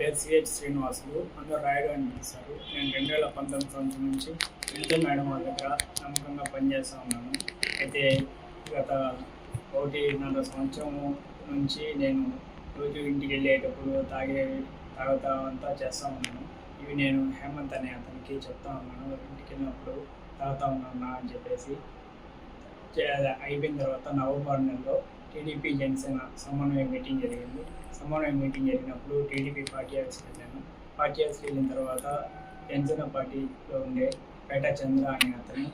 పేరు సిహెచ్ శ్రీనివాసులు. అందరూ రాయుడు అని పిలుస్తారు నేను రెండు వేల పంతొమ్మిది సంవత్సరం నుంచి వినిత మేడం వాళ్ళ దగ్గర నమ్మకంగా పనిచేస్తూ ఉన్నాను. అయితే గత ఒకటిన్నర సంవత్సరం నుంచి నేను రోజు ఇంటికి వెళ్ళేటప్పుడు తాగే తాగుతా అంతా చేస్తూ ఉన్నాను. ఇవి నేను హేమంత్ అనే అతనికి చెప్తా ఉన్నాను. ఇంటికి వెళ్ళినప్పుడు తాగుతా ఉన్నాను అని చెప్పేసి. అయిపోయిన తర్వాత నవంబర్ నెలలో టీడీపీ జనసేన సమన్వయ మీటింగ్ జరిగింది. సమన్వయ మీటింగ్ జరిగినప్పుడు టీడీపీ పార్టీ హౌస్కి వెళ్ళాను పార్టీ హౌస్కి వెళ్ళిన తర్వాత జనసేన పార్టీలో ఉండే పేట చంద్ర అనే అతను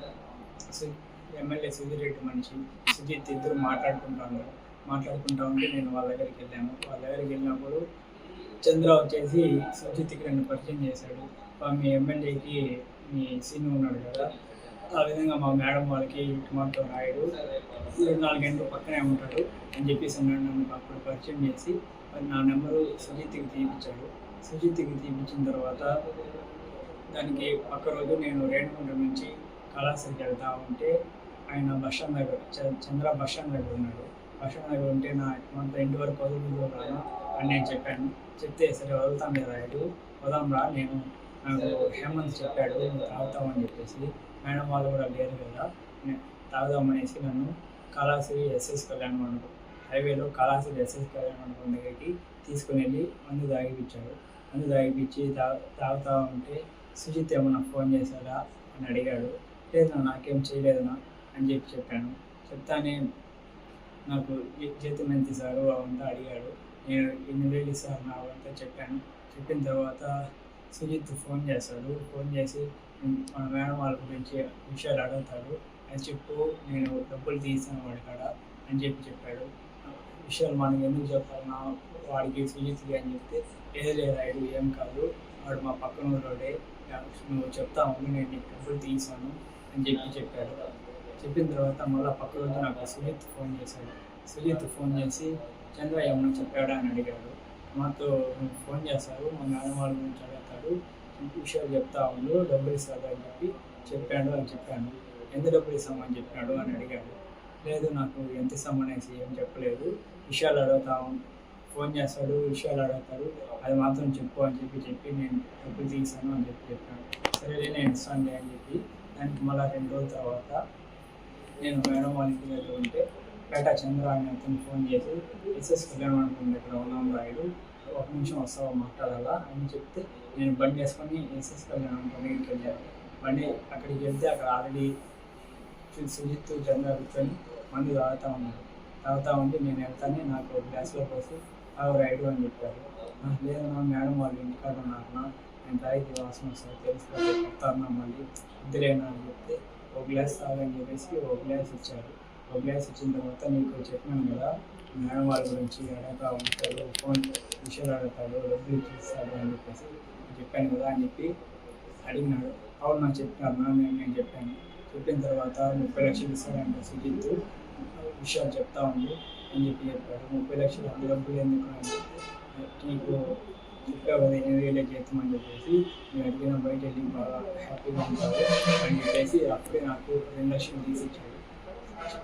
ఎమ్మెల్యే సుధీర్ రెడ్డి మనిషి సుజిత్ ఇద్దరు మాట్లాడుకుంటాను మాట్లాడుకుంటా ఉంటే నేను వాళ్ళ దగ్గరికి వెళ్ళాను. వాళ్ళ దగ్గరికి వెళ్ళినప్పుడు చంద్ర వచ్చేసి సుజిత్కి నన్ను పరిచయం చేశాడు. మీ ఎమ్మెల్యేకి మీ సీన్ ఉన్నాడు కదా ఆ విధంగా మా మేడం వాళ్ళకి కుమార్తో రాయుడు ఇరవై నాలుగు గంటలు పక్కనే ఉంటాడు అని చెప్పేసి అన్నాడు. నన్ను అప్పుడు పరిచయం చేసి మరి నా నెంబరు సుజిత్కి తీయించాడు సుజిత్కి తీయించిన తర్వాత దానికి పక్క రోజు నేను రేణుగుంట నుంచి కళాశాలకి వెళ్తా ఉంటే ఆయన బస్ స్టాండ్ దగ్గర చంద్ర బస్ స్టాండ్ దగ్గర ఉన్నాడు. బస్ స్టాండ్ దగ్గర ఉంటే నా మనతో ఇంటి వరకు వదులుతున్నాను అని నేను చెప్పాను. చెప్తే సరే వదులుతాను లేదా రాయుడు. వదాం రా నేను నాకు హేమంత్ చెప్పాడు నువ్వు తాగుతామని చెప్పేసి మేడం వాళ్ళు కూడా లేరు కదా. నే- తాగుదామనేసి నన్ను కళాశ్రీ ఎస్ఎస్ కళ్యాణ మండపం హైవేలో కళాశ్రీ ఎస్ఎస్ కళ్యాణ మండపం దగ్గరికి తీసుకుని వెళ్ళి మందు తాగిపించాడు మందు తాగిపించి తా తాగుతా ఉంటే సుజిత్ ఏమన్నా ఫోన్ చేశాడా అని అడిగాడు. లేదు నాకేం చేయలేదనా అని చెప్పి చెప్పాను. చెప్తానే నాకు జీతం ఎంత ఇస్తారు అవంతా అడిగాడు. నేను ఎన్ని వేలు సార్ నా అవంతా చెప్పాను. చెప్పిన తర్వాత సుజిత్ ఫోన్ చేస్తాడు. ఫోన్ చేసి మన మేడం వాళ్ళ గురించి విషయాలు అడుగుతాడు. అని చెప్పు నేను డబ్బులు తీసాను వాడి కాడ అని చెప్పి చెప్పాడు. విషయాలు మనం ఎందుకు చెప్పాలి? నా వాడికి సుజిత్కి అని చెప్తే ఏదో లేదు ఏం కాదు. వాడు మా పక్కన ఊరోడే నువ్వు చెప్తా ఉండు నేను నీకు డబ్బులు తీసాను అని చెప్పి చెప్పాడు. చెప్పిన తర్వాత మళ్ళీ పక్క రోజు నాకు సుజిత్ ఫోన్ చేశాడు. సుజిత్ ఫోన్ చేసి చంద్ర ఏమన్నా చెప్పాడా? అని అడిగాడు. మాతో ఫోన్ చేశారు మా మేడం వాళ్ళ గురించి అడుగుతాడు విషయాలు చెప్తా ఉండు. డబ్బులు ఇస్తాడు అని చెప్పి చెప్పాడు అని చెప్పాను. ఎంత డబ్బులు ఇస్తామని చెప్పాడు అని అడిగాడు. లేదు నాకు ఎంత ఇస్తామనేసి ఏం చెప్పలేదు. విషయాలు అడుగుతా ఫోన్ చేస్తాడు విషయాలు అడుగుతాడు. అది మాత్రం చెప్పు అని చెప్పి చెప్పి నేను డబ్బులు తీసాను అని చెప్పి చెప్పాను సరే నేను ఇస్తానులే అని చెప్పి దానికి మళ్ళీ రెండు రోజుల తర్వాత నేను మేడం వాళ్ళ ఇంటి దగ్గర ఉంటే పేట చంద్ర అని అతను ఫోన్ చేసి ఎస్ఎస్ కళ్యాణ మండపం దగ్గర ఉన్నాం రాయుడు. ఒక నిమిషం వస్తావా మాట్లాడాలా? అని చెప్తే నేను బండి వేసుకొని ఎస్ఎస్ కళ్యాణ మండపం వెళ్ళాను. బండి అక్కడికి వెళ్తే అక్కడ ఆల్రెడీ సుజిత్ చంద్ర కూర్చొని మందు తాగుతా ఉన్నారు. తాగుతా ఉంటే నేను వెళ్తానే నాకు ఒక గ్లాస్లో పోసి ఆ రైడు అని చెప్పారు. లేదన్నా మేడం వాళ్ళు ఇంటికాడ ఉన్నారన్నా నేను తాగితే వాసన వస్తుంది తెలిసిపోతే చెప్తాను మళ్ళీ ఇద్దరేనా అని చెప్తే ఒక గ్లాస్ తాగని చెప్పేసి ఒక గ్లాస్ ఇచ్చారు. ఒక గ్లాస్ ఇచ్చిన తర్వాత నీకు చెప్పాను కదా మేడం వాళ్ళ గురించి అడగ ఉంటాడు ఫోన్ విషయాలు అడుగుతాడు డబ్బులు ఇచ్చిస్తాడు అని చెప్పేసి చెప్పాను కదా అని చెప్పి అడిగినాడు. అవును నాకు చెప్పినారు నా నేను నేను చెప్పాను. చెప్పిన తర్వాత ముప్పై లక్షలు ఇస్తాడంటే సుజిత్ విషయాలు చెప్తా ఉంది అని చెప్పి చెప్పాడు. ముప్పై లక్షలు అందు డబ్బులు ఎందుకు అని చెప్తే, నీకు చెప్పావు కదా ఎన్ని వేలే చేస్తామని చెప్పేసి నేను అడిగిన బయట వెళ్ళి బాగా హ్యాపీగా ఉంటావు అని చెప్పేసి అప్పుడే నాకు రెండు లక్షలు తీసి ఇచ్చాడు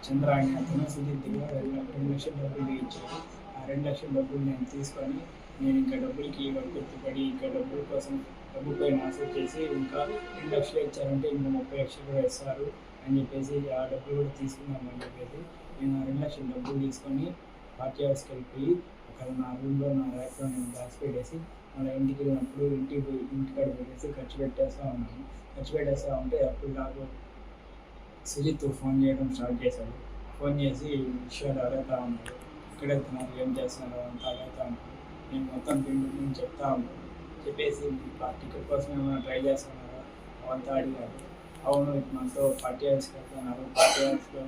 చంద్ర అనే అతను సుజిత్ దగ్గర రెండు లక్ష- రెండు లక్షల డబ్బులు ఇచ్చాడు ఆ రెండు లక్షల డబ్బులు నేను తీసుకొని నేను ఇంకా డబ్బులకి గుర్తుపడి ఇంకా డబ్బుల కోసం డబ్బు పైన ఆశ చేసి ఇంకా రెండు లక్షలు ఇచ్చారంటే ఇంకా ముప్పై లక్షలు కూడా ఇస్తారు అని చెప్పేసి ఆ డబ్బులు కూడా తీసుకున్నామని చెప్పేసి నేను ఆ రెండు లక్షల డబ్బులు తీసుకొని పార్టీ హౌస్కి వెళ్ళిపోయి అక్కడ నా రూమ్లో నా ర్యాక్లో నేను దాచి పెట్టేసి మళ్ళీ ఇంటికి వెళ్ళినప్పుడు ఇంటికి పోయి ఇంటికాడ పెట్టేసి ఖర్చు పెట్టేస్తూ ఉన్నాను. ఖర్చు పెట్టేస్తూ ఉంటే అప్పుడు నాకు సుజిత్ ఫోన్ చేయడం స్టార్ట్ చేశాడు. ఫోన్ చేసి విషయాలు అడుగుతా ఉన్నాడు. ఎక్కడ వెళ్తున్నారు? ఏం చేస్తున్నారు? అంతా అడుగుతా ఉన్నాడు. నేను మొత్తం పిండి నేను చెప్పేసి టికెట్ కోసం ఏమైనా ట్రై చేస్తున్నారా? అవంతా అడిగారు. అవును మనతో పార్టీ హౌస్కి వెళ్తున్నారు పార్టీ హౌస్లో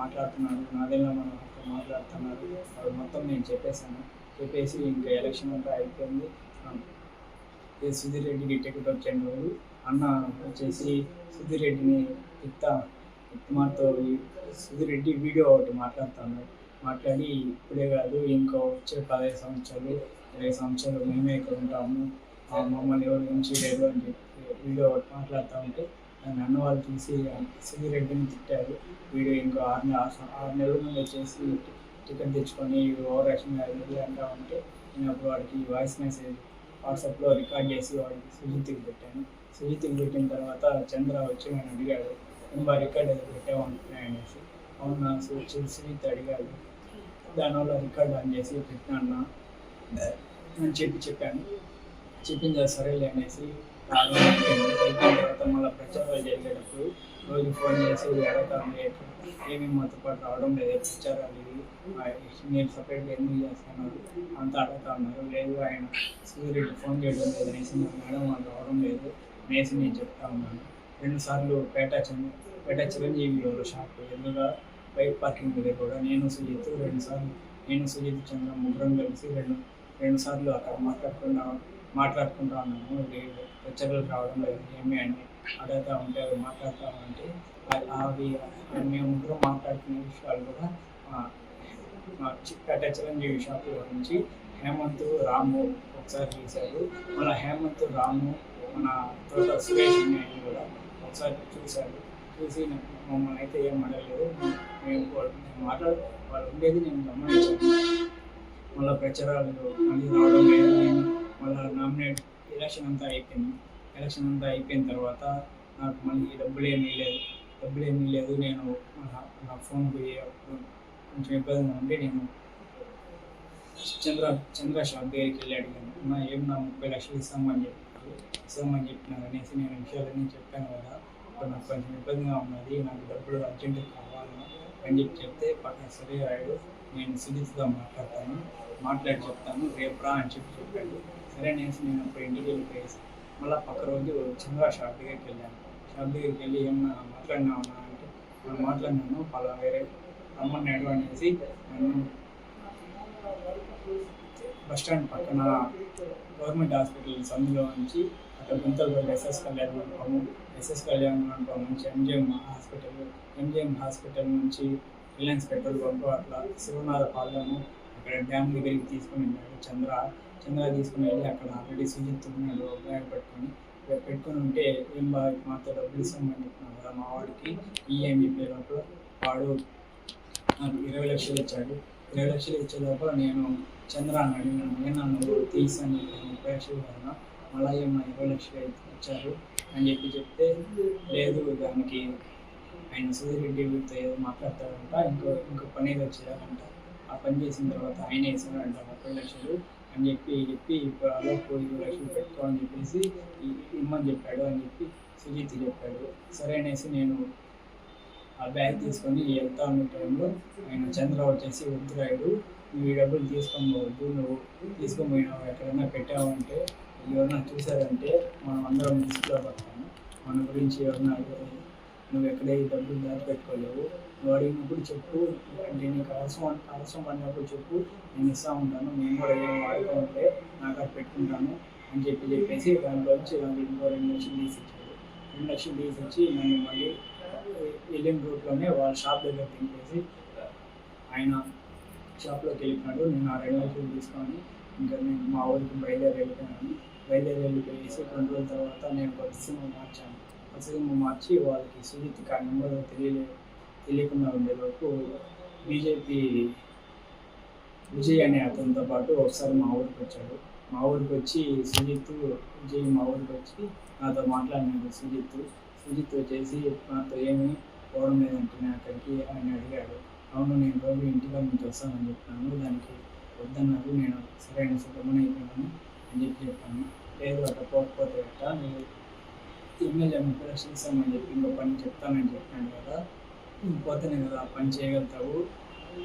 మాట్లాడుతున్నారు. నాదేనా మనం అక్కడ మాట్లాడుతున్నారు. అది మొత్తం నేను చెప్పేశాను. చెప్పేసి ఇంకా ఎలక్షన్ అంతా అయిపోయింది. సుధీర్ రెడ్డికి టికెట్ వచ్చాను రోజు అన్న వచ్చేసి సుధీర్ రెడ్డిని ఇత్తా మాతో సుధీర్ రెడ్డి వీడియో ఒకటి మాట్లాడుతున్నాడు. మాట్లాడి ఇప్పుడే కాదు ఇంకో వచ్చే పదహైదు సంవత్సరాలు ఇరవై సంవత్సరాలు మేమే ఇక్కడ ఉంటాము. ఆ మమ్మల్ని ఎవరు నుంచి లేదు అని చెప్పి వీడియో మాట్లాడుతూ ఉంటే నన్ను అన్న వాళ్ళు చూసి సుధీర్ రెడ్డిని తిట్టారు. వీడియో ఇంకో ఆరు నెల ఆరు నెలల ముందు వచ్చేసి టికెట్ తెచ్చుకొని ఓవర్ యాక్షన్ అది అంటా ఉంటే నేను అప్పుడు వాడికి వాయిస్ మెసేజ్ వాట్సాప్లో రికార్డ్ చేసి వాడికి సుజిత్కి పెట్టాను. సుజిత్కి పెట్టిన తర్వాత చంద్ర వచ్చి నన్ను అడిగాడు ఇంకా రికార్డ్ ఏదో పెట్టావు అంటున్నాయి అనేసి అవునా సుజిత్ సుజిత్ అడిగాడు. దానివల్ల రికార్డ్ ఆన్ చేసి పెట్టినా అని చెప్పి చెప్పాను. చెప్పింది సరేలే అనేసి అయిపోయిన తర్వాత మళ్ళీ ప్రచారాలు జరిగేటప్పుడు రోజు ఫోన్ చేసి అడగండి ఏమి మాతో పాటు రావడం లేదు ప్రచారాలు ఇవి నేను సపరేట్గా ఎందుకు చేస్తున్నారు అంతా అడుగుతా ఉన్నారు. లేదు ఆయన సూర్యుడు ఫోన్ చేయడం లేదు అనేసి మా మేడం వాళ్ళు రావడం లేదు అనేసి నేను చెప్తా ఉన్నాను. రెండు సార్లు పేట పేట చిరంజీవి గారు షాప్ ఎదురుగా బైక్ పార్కింగ్ దగ్గర కూడా నేను సుజిత్ రెండుసార్లు నేను సుజిత్ చంద్ర ముగ్గురం కలిసి రెండు రెండుసార్లు అక్కడ మాట్లాడుకుంటా మాట్లాడుకుంటా ఉన్నాము. లేదు రావడం లేదు. ఏమి అని అడగతా ఉంటే అవి మాట్లాడుతూ ఉంటే అవి మేము ముగ్గురం మాట్లాడుకునే విషయాలు కూడా ఆ, చిరంజీవి షాప్లో నుంచి హేమంత్ రాము ఒకసారి చూశారు. మన హేమంత్ రాము మన తోట సురేష్ కూడా ఒకసారి చూశారు. చూసి మమ్మల్ని అయితే ఏం అడగలేదు. మేము మాట్లాడు వాళ్ళు ఉండేది నేను గమనించాను. మళ్ళీ ప్రచారాలు మళ్ళీ రావడం లేదు నేను మళ్ళీ నామినేట్ ఎలక్షన్ అంతా అయిపోయింది. ఎలక్షన్ అంతా అయిపోయిన తర్వాత నాకు మళ్ళీ డబ్బులు ఏమీ లేదు డబ్బులు ఏమీ లేదు నేను నా- ఫోన్ పోయి అప్పుడు కొంచెం ఇబ్బందిగా ఉండి నేను చంద్ర చంద్ర షాప్ దగ్గరికి వెళ్ళి అడిగాను. నా ఏం నా ముప్పై లక్షలు ఇస్తామని చెప్పారు ఇస్తామని చెప్పినా అనేసి నేను విషయాలన్నీ చెప్పాను కదా. ఇప్పుడు నాకు కొంచెం ఇబ్బందిగా ఉన్నది. నాకు డబ్బులు అర్జెంటుగా కావాలి అని చెప్పి చెప్తే పక్కన సరే రాయుడు నేను సిరీస్గా మాట్లాడతాను మాట్లాడి చెప్తాను రేపు రా అని చెప్పి చెప్పాడు. సరే అనేసి నేను అప్పుడు ఇంటికి వెళ్ళిపోయేసి మళ్ళీ పక్క రోజు చంద్ర షాప్ దగ్గరికి వెళ్ళాను. షాప్ దగ్గరికి వెళ్ళి ఏమన్నా మాట్లాడినావునా అంటే నేను మాట్లాడినాను పలా వేరే రమ్మన్నాడు అనేసి నన్ను బస్ స్టాండ్ పక్కన గవర్నమెంట్ హాస్పిటల్ సందులో నుంచి గుంతలు ఎస్ఎస్ కళ్యాణ్ మండపము ఎస్ఎస్ కళ్యాణ్ మండపం నుంచి ఎంజిఎం హాస్పిటల్. ఎంజిఎం హాస్పిటల్ నుంచి రిలయన్స్ పెట్రోల్ పంపు అట్లా శివనాథ పాలెము. అక్కడ డ్యామ్ దగ్గరికి తీసుకుని వెళ్ళాడు చంద్ర. చంద్ర తీసుకుని వెళ్ళి అక్కడ ఆల్రెడీ సుజిత్ ఉన్నాడు బ్యాగ్ పెట్టుకొని. పెట్టుకుని ఉంటే ఏం బాగా మాతో డబ్బులు ఇస్తామని చెప్పినాం కదా మా వాడికి. ఈఎంఈ పేరు వాడు నాకు ఇరవై లక్షలు ఇచ్చాడు. ఇరవై లక్షలు ఇచ్చే లోపల నేను చంద్ర అని అడిగినాను. నేను నువ్వు తీసాను ముప్పై లక్షలు కన్నా మళ్ళీ మా ఇరవై అయితే వచ్చారు అని చెప్పి చెప్తే లేదు దానికి ఆయన సూర్యరెడ్డితో ఏదో మాట్లాడతాడంట ఇంకో ఇంకో పని ఏదో వచ్చేదారంట ఆ పని చేసిన తర్వాత ఆయన వేసాడంట ముప్పై లక్షలు అని చెప్పి చెప్పి ఇప్పుడు అలా పోయి లక్షలు పెట్టుకో అని చెప్పేసి ఇమ్మని చెప్పాడు అని చెప్పి సుజిత్ చెప్పాడు. సరే అనేసి నేను ఆ బ్యాగ్ తీసుకొని వెళ్తా ఉన్న టైంలో ఆయన చంద్ర వచ్చేసి వద్దురాయుడు నువ్వు ఈ డబ్బులు తీసుకొని పోవద్దు నువ్వు తీసుకొని పోయినావు ఎక్కడైనా పెట్టావంటే ఎవరన్నా చూసారంటే మనం అందరం లిస్ట్లో పడతాము. మన గురించి ఎవరన్నా అడిగారు, నువ్వు ఎక్కడ ఈ డబ్బులు దాచిపెట్టుకోలేవు? నువ్వు అడిగినప్పుడు చెప్పు. అంటే నీకు అవసరం అవసరం పడినప్పుడు చెప్పు. నేను ఇస్తా ఉంటాను. నేను కూడా ఏం వాడుతూ ఉంటే నాకు అది పెట్టుకుంటాను అని చెప్పి చెప్పేసి దాంట్లో నుంచి ఇంకో రెండు లక్షలు తీసి ఇచ్చాడు రెండు లక్షలు తీసి ఇచ్చి నన్ను మళ్ళీ వెళ్ళిన రూట్లోనే వాళ్ళ షాప్ దగ్గర తింపేసి ఆయన షాప్లోకి వెళ్ళిపోయినాడు నేను ఆ రెండు లక్షలు తీసుకొని ఇంకా నేను మా ఊరికి బయలుదేరి వెళ్ళిపోయాను బయలుదేరి వెళ్ళిపోయేసి రెండు రోజుల తర్వాత నేను కొత్త సిమ్ మార్చాను. కొత్త సిమ్ మార్చి వాళ్ళకి సుజిత్ ఆ నెంబర్ తెలియలే తెలియకుండా ఉండేలోపు బీజేపీ విజయ్ అనే అతనితో పాటు ఒకసారి మా ఊరికి వచ్చాడు. మా ఊరికి వచ్చి సుజిత్ విజయ్ మా ఊరికి వచ్చి నాతో మాట్లాడినాడు సుజిత్. సుజిత్ వచ్చేసి నాతో ఏమి పోవడం లేదంటే అక్కడికి ఆయన అడిగాడు. అవును నేను రోజు ఇంటిలో నుంచి వస్తానని చెప్పాను. దానికి వద్దన్నారు. నేను సరైన సుఖమని అయిపోయాను. అని చెప్పి చెప్పాను. లేదు అట్లా పోకపోతే అట్లా నేను ఎమ్మెల్యే ముప్పై లక్షలు చెప్పి ఇంకో పని చెప్తానని చెప్పాను కదా. పోతేనే కదా ఆ పని చేయగలుగుతావు.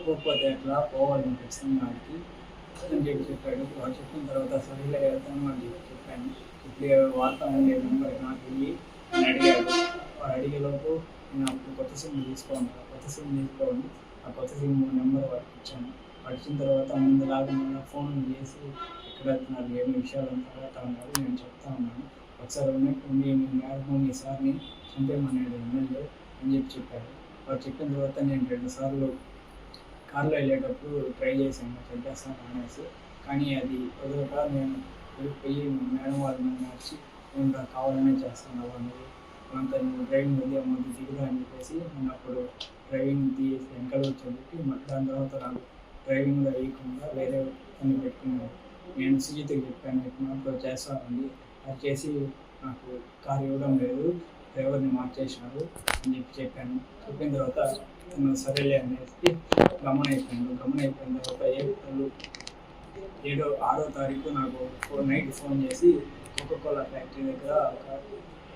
పోకపోతే ఎట్లా? పోవాలి నువ్వు ఖచ్చితంగా ఆడికి అని చెప్పి చెప్పాడు. వాడు చెప్పిన తర్వాత సరిగ్గా వెళ్తాను అని చెప్పి చెప్పాను. ఇప్పుడు వార్త నెంబర్ నాకు వెళ్ళి అని అడిగాడు. వాడు అడిగేలోపు నేను అప్పుడు కొత్త సిమ్ తీసుకోండి కొత్త సిమ్ తీసుకోండి. ఆ కొత్త సిమ్ నెంబర్ వాడికి ఇచ్చాను. పడిచిన తర్వాత ముందులాగా మన ఫోన్ చేసి ఎక్కడ వెళ్తున్నారు ఏమి విషయాలు అంతా అన్నారు నేను చెప్తా ఉన్నాను. ఒకసారి ఉన్నట్టుండి మీ మేడం మీ సార్ని చంపేమన్నాడు ఎమ్మెల్యే అని చెప్పి చెప్పాడు వాడు చెప్పిన తర్వాత నేను రెండుసార్లు కార్లో వెళ్ళేటప్పుడు ట్రై చేశాను చంపేస్తాను అనేసి. కానీ అది కుదరక నేను వెళ్ళిపోయి మేడం వాళ్ళని మార్చి నేను కావాలనే చేస్తున్నావు నువ్వు. అంత నువ్వు డ్రైవింగ్ వద్దే ముందు దిగుదా అని చెప్పేసి నేను అప్పుడు డ్రైవింగ్ తీసి వెనకాల వచ్చి చెప్పి మళ్ళీ దాని తర్వాత నాకు డ్రైవింగ్ వేయకుండా వేరే పని పెట్టుకున్నాను నేను సుజిత్కి చెప్పాను ఇట్లా చేస్తానండి అది చేసి నాకు కారు ఇవ్వడం లేదు. డ్రైవర్ని మార్చేసినారు అని చెప్పి చెప్పాను. చెప్పిన తర్వాత తను సరేలే అనేసి గమన అయిపోయాను గమన అయిపోయిన తర్వాత ఏప్రిల్ ఏడో ఆరో తారీఖు నాకు ఫోర్ నైట్ ఫోన్ చేసి కోకోకోలా ఫ్యాక్టరీ దగ్గర ఒక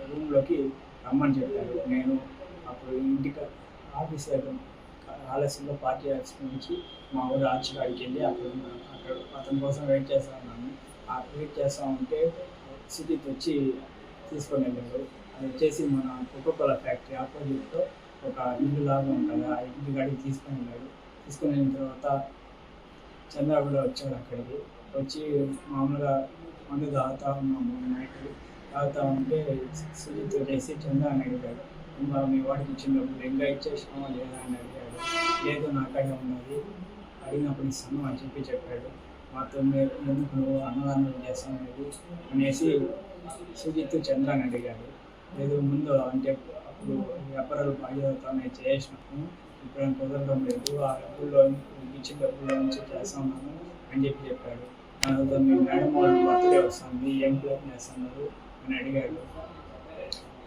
రూమ్లోకి రమ్మని చెప్పారు. నేను అప్పుడు ఇంటికి ఆఫీస్ దగ్గర ఆలస్యంలో పార్టీ ఆఫీస్ నుంచి మా ఊరు ఆర్చికాడికి వెళ్ళి అక్కడ అక్కడ అతని కోసం వెయిట్ చేస్తా ఉన్నాను. ఆ వెయిట్ చేస్తా ఉంటే సిటీకి వచ్చి తీసుకొని వెళ్ళారు. అది వచ్చేసి మన కోకోకోలా ఫ్యాక్టరీ ఆపోజిట్లో ఒక ఇల్లు లాగా ఉంటుంది. ఆ ఇంటి కాడికి తీసుకొని వెళ్ళాడు తీసుకొని వెళ్ళిన తర్వాత చంద్ర కూడా వచ్చాడు అక్కడికి. వచ్చి మామూలుగా మందు తాగుతా ఉన్నాము. నైట్ తాగుతా ఉంటే సుజిత్ చేసి చంద్ర అని అడిగాడు. మీ వాడికి ఇచ్చినప్పుడు ఇంకా ఇచ్చేసినావా లేదా? అని అడిగాడు. లేదు నాకడే ఉన్నది. అడిగినప్పుడు ఇస్తాను అని చెప్పి చెప్పాడు. మాతో మీరు ఎందుకు నువ్వు అన్నదానం చేస్తాను అనేది అనేసి సుజిత్ చంద్ర అని అడిగాడు. లేదు ముందు అంటే అప్పుడు వ్యాపారాలు బాగా నేను చేసినాను ఇప్పుడు కుదరడం లేదు. ఆ డబ్బుల్లో ఇచ్చిన డబ్బుల్లో నుంచి చేస్తున్నాను అని చెప్పి చెప్పాడు. అందులో మీ మేడం వాళ్ళు బర్త్డే వస్తుంది ఏం ప్లాన్ చేస్తున్నారు అని అడిగాడు.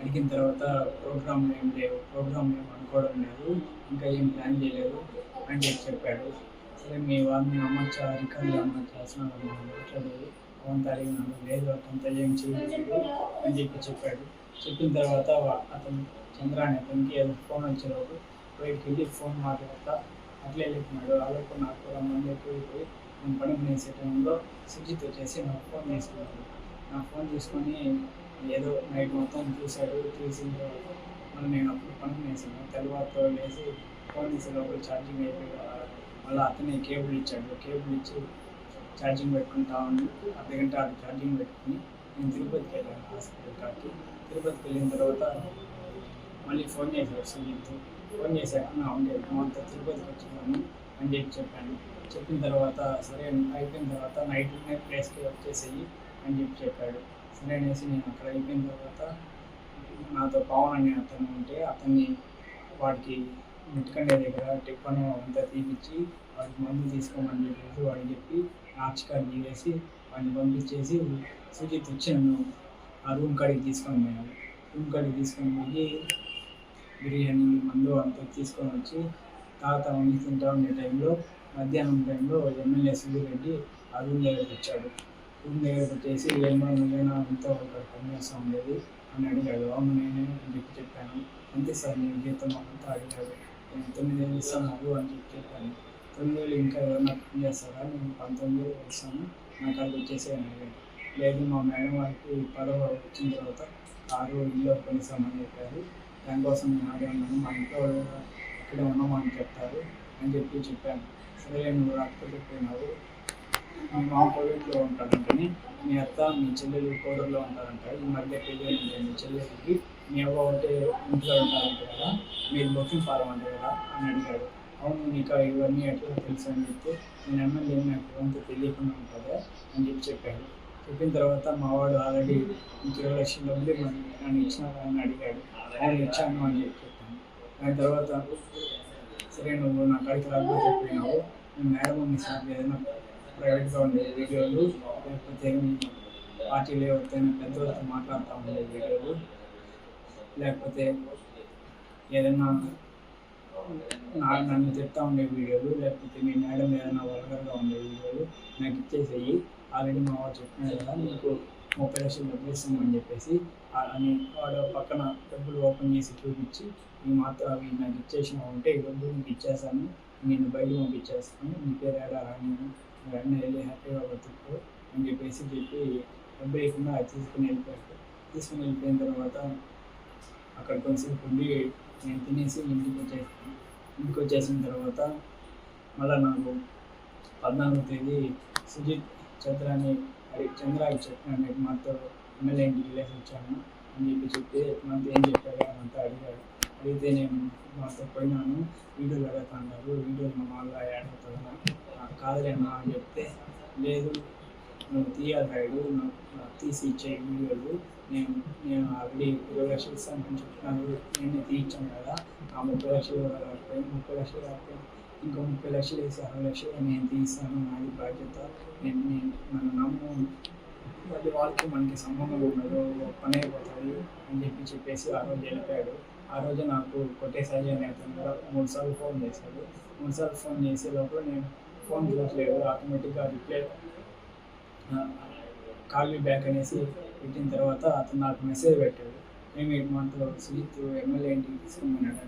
అడిగిన తర్వాత ప్రోగ్రామ్ ఏం లేవు ప్రోగ్రామ్ ఏం అనుకోవడం లేదు ఇంకా ఏం ప్లాన్ చేయలేదు అని చెప్పి చెప్పాడు. మీ వాళ్ళని అమ్మచ్చా అమ్మ చేస్తున్నారు మాట్లాడేది కొంత అడిగినాను లేదు అతను ఏం చేయలేదు అని చెప్పి చెప్పాడు. చెప్పిన తర్వాత అతను చంద్ర అనే అతనికి ఏదో ఫోన్ వచ్చేలోపు బయటికి వెళ్ళి ఫోన్ మాట్లాడతా. అట్లే వెళ్ళిపోయినాడు అలాగే నాకు మంది ఎక్కువైపోయి నేను పని చేసే టైంలో సుజిత్ వచ్చేసి నాకు ఫోన్ తీసుకున్నాడు నా ఫోన్ తీసుకొని ఏదో నైట్ మొత్తం చూశాడు. చూసిన తర్వాత మళ్ళీ నేను అప్పుడు పని చేసాను తెల్లవారుతో లేచి ఫోన్ తీసే లోపల ఛార్జింగ్ అయిపోయి మళ్ళీ అతనే కేబుల్ ఇచ్చాడు. కేబుల్ ఇచ్చి ఛార్జింగ్ పెట్టుకుంటా ఉండి. అర్ధగంట అది ఛార్జింగ్ పెట్టుకుని నేను తిరుపతికి వెళ్ళాను హాస్పిటల్ కాకి తిరుపతికి వెళ్ళిన తర్వాత మళ్ళీ ఫోన్ చేశాడు సుజిత్ ఫోన్ చేశాక నా ఉండే అంతా తిరుపతికి వచ్చినాను అని చెప్పి చెప్పాను చెప్పిన తర్వాత సరే అయిపోయిన తర్వాత నైట్ ప్లేస్కి వచ్చేసేయి అని చెప్పి చెప్పాడు. సరే అనేసి నేను అక్కడ అయిపోయిన తర్వాత నాతో పవన్ అనే అతను ఉంటే అతన్ని వాడికి ముట్టుకండే దగ్గర టిఫన్ అంతా తీపిచ్చి వాడికి మందు తీసుకోమని చెప్పేసి వాడికి చెప్పి నాచికారు తీసేసి వాడిని పంపించేసి సుజిత్ వచ్చాను ఆ రూమ్ కాడికి తీసుకొని పోయాను రూమ్ కాడికి తీసుకొని పోయి బిర్యానీ మందు అంతా తీసుకొని వచ్చి తాత వండి తింటా ఉండే టైంలో మధ్యాహ్నం టైంలో ఎమ్మెల్యే రెడ్డి ఆ రూమ్ దగ్గరకు వచ్చాడు. రూమ్ దగ్గరకు వచ్చేసి ఏమో నువ్వేనా అంతా ఒక పనిచేస్తూ ఉండేది అని అడిగాడు. అవును నేనే అని చెప్పి చెప్పాను. అంతే సార్ నేను జీతం అంతా అడిగాడు. తొమ్మిది వేలు ఇస్తాను అని చెప్పి చెప్పాను తొమ్మిది వేలు ఇంకా ఎవరైనా ఫోన్ చేస్తారా? నేను పంతొమ్మిది వేలు ఇస్తాను. నాకు అది వచ్చేసి అడిగాను లేదు మా మేడం వారికి పదవ వచ్చిన తర్వాత ఆరు ఇల్లు కొనిస్తామని చెప్పారు. దానికోసం నేను ఆడే ఉన్నాను. మా ఇంట్లో ఇక్కడ ఉన్నామని చెప్తారు అని చెప్పి చెప్పాను. సరే నువ్వు రాకపోతే పోయినావు మా మామ కోవిడ్లో ఉంటాడంటని మీ అత్త మీ చెల్లెలు కోడల్లో ఉంటారంట. ఈ మధ్య పెళ్ళి మీ చెల్లెలకి మీ అవ్వ ఉంటే ఇంట్లో ఉంటారంట కదా మీరు బుకింగ్ ఫారం అంటే కదా అని అడిగాడు. అవును నీకు ఇవన్నీ ఎట్లా తెలుసు అని చెప్తే నేను ఎమ్మెల్యే నాకు అంత తెలియకుండా ఉంటుందా? అని చెప్పి చెప్పాడు. చెప్పిన తర్వాత మా వాడు ఆల్రెడీ ఇంక ఇరవై లక్షల డబ్బులు నన్ను ఇచ్చినారా అని అడిగాడు. ఆయన ఇచ్చాను అని చెప్పి చెప్పాను. దాని తర్వాత సరే నువ్వు నా కాడికి రాకపోతే పోయినావు నేను మేడం ఉంది సార్ ఏదైనా ప్రైవేట్గా ఉండే వీడియోలు లేకపోతే మీ పార్టీలో ఎవరితోనే మాట్లాడుతూ ఉండే వీడియోలు లేకపోతే ఏదైనా నాకు నన్ను చెప్తా ఉండే వీడియోలు లేకపోతే మీ మేడం ఏదైనా వల్గర్గా ఉండే వీడియోలు నాకు ఇచ్చేసేయి. ఆల్రెడీ మా వాడు చెప్పినాడు కదా నీకు ముప్పై లక్షలు డబ్బులు చెప్పేసి అని వాడు పక్కన డబ్బులు ఓపెన్ చేసి చూపించి ఈ మాత్రం అవి నాకు ఇచ్చేసిన ఉంటే ఈ డబ్బులు నీకు ఇచ్చేసాను నేను బయట పంపించేస్తాను నీ పేరు ఏడా రాని వెంటనే వెళ్ళి హ్యాపీగా బతుకు అని చెప్పేసి చెప్పి డబ్బు లేకుండా అది తీసుకుని వెళ్ళిపోయాడు. తీసుకుని వెళ్ళిపోయిన తర్వాత అక్కడ కొంచెం ఉండి నేను తినేసి ఇంటికి వచ్చేసాను ఇంటికి వచ్చేసిన తర్వాత మళ్ళీ నాకు పద్నాలుగో తేదీ సుజిత్ చంద్రాని అడిగి చంద్ర చెప్పినాను మాతో ఎమ్మెల్యే ఇంటికి వెళ్ళేసి వచ్చాను. అని చెప్పి చెప్తే మనతో ఏం చెప్పారు అని అంతా అడిగాడు. అడిగితే నేను మాతో పోయినాను. వీడియోలు అడుగుతున్నారు వీడియోలు మా వాళ్ళు యాడ్ అవుతుందా కాదులేనా అని చెప్తే లేదు నువ్వు తీయాలి రైడు నాకు తీసి ఇచ్చే వీడియోలు నేను నేను ఆల్రెడీ ఇరవై లక్షలు ఇస్తాను అని చెప్తున్నాను నేను తీయించాను కదా. ఆ ముప్పై లక్షలు కాకపోయి ముప్పై లక్షలు కాకపోయి ఇంకో ముప్పై లక్షలు వేసి అరవై లక్షలు నేను తీస్తాను. నాది బాధ్యత. నేను నేను నన్ను నమ్ము. మళ్ళీ వాళ్ళకి మనకి సంబంధం ఉండదు. ఒక పని అయిపోతుంది అని చెప్పి చెప్పేసి ఆ రోజు వెళ్ళిపోయాడు. ఆ రోజు నాకు కొట్టేసారి అనే అతను కూడా మూడు సార్లు ఫోన్ చేశాడు. మూడు సార్లు ఫోన్ చేసే లోపల నేను ఫోన్ చూడట్లేదు. ఆటోమేటిక్గా రిప్లై కాల్ మీ బ్యాక్ అనేసి పెట్టిన తర్వాత అతను నాకు మెసేజ్ పెట్టాడు. మేము ఎయిట్ మంత్ సుజిత్ ఎమ్మెల్యే ఇంటికి తీసుకున్నాడు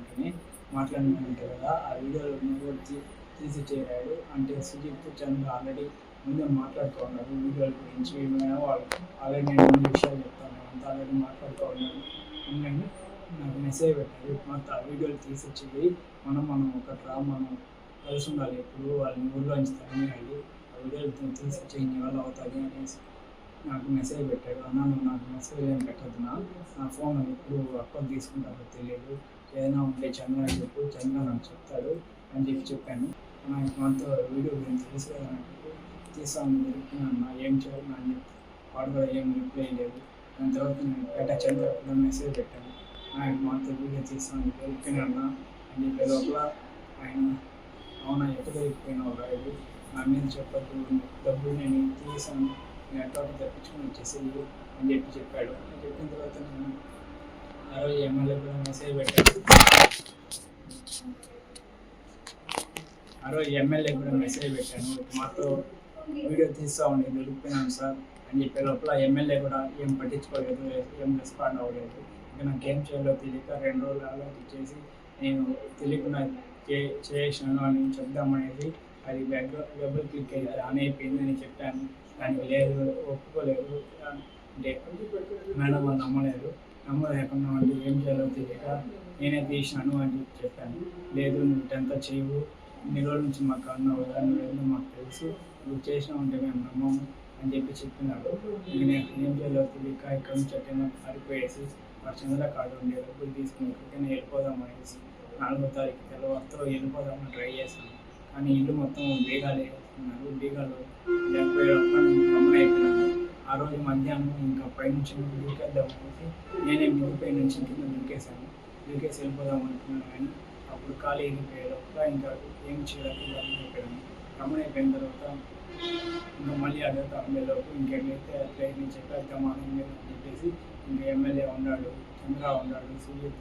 అంటే కదా ఆ వీడియోలో నువ్వు తీ తీసి చేరాడు అంటే సుజిత్ చంద్ర ఆల్రెడీ ముందే మాట్లాడుకున్నారు వీడియోల గురించి ఏమైనా వాళ్ళు ఆల్రెడీ నేను ముందు విషయాలు చెప్తాను. అంతా ఆల్రెడీ మాట్లాడుకున్నాను ఉండండి నాకు మెసేజ్ పెట్టారు మొత్తం ఆ వీడియోలు తీసి మనం మనం ఒక డ్రా మనం కలిసి ఉండాలి. ఎప్పుడు వాళ్ళని ఊళ్ళోంచి తరిమేయాలి. వీడియోలు తీసి చెయ్యి వాళ్ళు అవుతుంది అనేసి నాకు మెసేజ్ పెట్టాడు. అన్న నువ్వు నాకు మెసేజ్ ఏం పెట్టద్దు నా నా ఫోన్ ఎప్పుడు అకౌంట్ తీసుకుంటారో తెలియదు. ఏదైనా ఉంటే చంద్ర అని చెప్పు చంద్ర నాకు చెప్తాడు అని చెప్పి చెప్పాను. నాకు మనతో వీడియో గురించి తెలుసు కదా నాకు. తీసాను దొరికినాను ఏం చేయాలి అని చెప్పి వాడు కూడా ఏం రిప్లై లేదు. దాని తర్వాత నేను పేట చంద్ర కూడా మెసేజ్ పెట్టాను ఆయన మాతో వీడియో తీసాను దొరికినాను అని చెప్పే లోపల ఆయన అవునా ఎక్కడ దొరికిపోయినావు ఒక నా మీద చెప్పద్దు డబ్బులు నేను తీసాను నేను ఎట్లా తెప్పించుకొని వచ్చేసి అని చెప్పి చెప్పాడు. అని చెప్పిన తర్వాత నేను ఆ రోజు ఎమ్మెల్యే కూడా మెసేజ్ పెట్టాడు ఆ రోజు ఎమ్మెల్యే కూడా మెసేజ్ పెట్టాను. మాతో వీడియో తీస్తా ఉండి దొరికిపోయినాను సార్ అని చెప్పే లోపల ఎమ్మెల్యే కూడా ఏం పట్టించుకోలేదు ఏం రెస్పాండ్ అవ్వలేదు. ఇంకా నాకు ఏం చేయాలో తెలియక రెండు రోజులు ఆలోచించేసి నేను తెలియకుండా చే చేసాను అని చెప్దామనేది అది వెబ్ డబుల్ క్లిక్ అయితే ఆన్ అయిపోయింది అని చెప్పాను. దానికి లేదు ఒప్పుకోలేదు. అంటే మేడం వాళ్ళు నమ్మలేదు. నమ్మలేకుండా వాళ్ళు ఏం చేయాలో తెలియక నేనే తీసినాను అని చెప్పాను. లేదు నువ్వు టెన్త్ చేయవు. ఇన్ని రోజుల నుంచి మాకు అన్నావు కదా నువ్వేందో మాకు తెలుసు. నువ్వు చేసినా ఉంటే మేము నమ్మము అని చెప్పి చెప్పినాడు నేను ఏం చేయాలో తెలియక ఇక్కడ నుంచి అట్టేమో పారిపోయేసి మా చంద్ర కార్డు ఉండే డబ్బులు తీసుకుని ఎక్కడికైనా వెళ్ళిపోదాం అనేసి నాలుగో తారీఖు తెల్లవారితో వెళ్ళిపోదామని ట్రై చేశాను. కానీ ఇల్లు మొత్తం బీగాలే వేస్తున్నారు బీగాలు లేకపోయేటప్పుడు నేను గమనం అయిపోయినాను ఆ రోజు మధ్యాహ్నం ఇంకా పైనుంచి దూకేద్దాం అనేసి నేనే మిగిలిపై నుంచి కింద దూకేశాను. దూకేసి వెళ్ళిపోదాం అనుకున్నాను కానీ అప్పుడు ఖాళీ అయిపోయేలోపల ఇంకా ఏం చేయాలి గమనం అయిపోయాను గమనం అయిపోయిన తర్వాత ఇంకా మళ్ళీ అడుగుతా ఉండేలోపు ఇంకెట్లయితే అట్లయితే నేను చెప్పేద్దాం అని చెప్పేసి ఇంకా ఎమ్మెల్యే ఉన్నాడు చంద్ర ఉన్నాడు సుజిత్